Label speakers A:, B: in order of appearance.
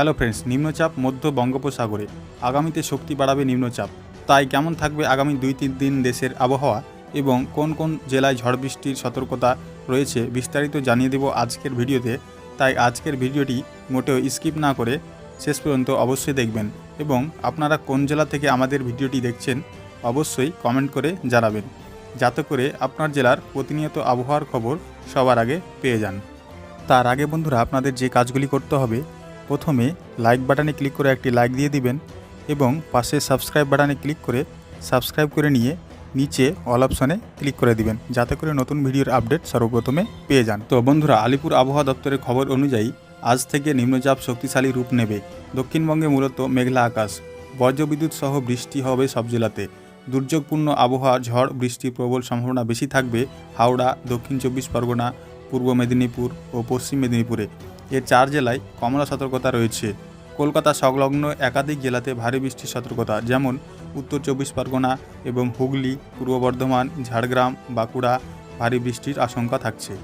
A: Hello friends, নিম্নচাপ মধ্য বঙ্গোপসাগরে। আগামীতে শক্তি বাড়াবে নিম্নচাপ। তাই কেমন থাকবে আগামী দুই তিন দিন দেশের আবহাওয়া এবং কোন কোন জেলায় ঝড় বৃষ্টির সতর্কতা রয়েছে বিস্তারিত জানিয়ে দেব আজকের ভিডিওতে। তাই আজকের ভিডিওটি মোটেও স্কিপ না করে শেষ পর্যন্ত অবশ্যই দেখবেন এবং আপনারা কোন জেলা থেকে আমাদের ভিডিওটি দেখছেন অবশ্যই কমেন্ট করে জানাবেন। যাতে করে আপনার জেলার প্রতিনিয়ত আবহাওয়ার খবর সবার আগে পেয়ে যান। তার আগে বন্ধুরা, আপনাদের যে কাজগুলি করতে হবে প্রথমে লাইক বাটনে ক্লিক করে একটি লাইক দিয়ে দিবেন এবং পাশে সাবস্ক্রাইব বাটনে ক্লিক করে সাবস্ক্রাইব করে নিয়ে নিচে অল অপশনে ক্লিক করে দিবেন, যাতে করে নতুন ভিডিওর আপডেট সর্বপ্রথমে পেয়ে যান। তো বন্ধুরা, আলিপুর আবহাওয়া দপ্তরের খবর অনুযায়ী আজ থেকে নিম্নচাপ শক্তিশালী রূপ নেবে। দক্ষিণবঙ্গে মূলত মেঘলা আকাশ, বজ্রবিদ্যুৎ সহ বৃষ্টি হবে সব জেলাতে। দুর্যোগপূর্ণ আবহাওয়া, ঝড়, বৃষ্টি, প্রবল সম্ভাবনা বেশি থাকবে হাওড়া, দক্ষিণ চব্বিশ পরগনা, পূর্ব মেদিনীপুর ও পশ্চিম মেদিনীপুরে। এ চার জেলায় কমলা সতর্কতা রয়েছে। কলকাতা সংলগ্ন একাধিক জেলাতে ভারী বৃষ্টির সতর্কতা, যেমন উত্তর চব্বিশ পরগনা এবং হুগলি, পূর্ব বর্ধমান, ঝাড়গ্রাম, বাঁকুড়া, ভারী বৃষ্টির আশঙ্কা থাকছে।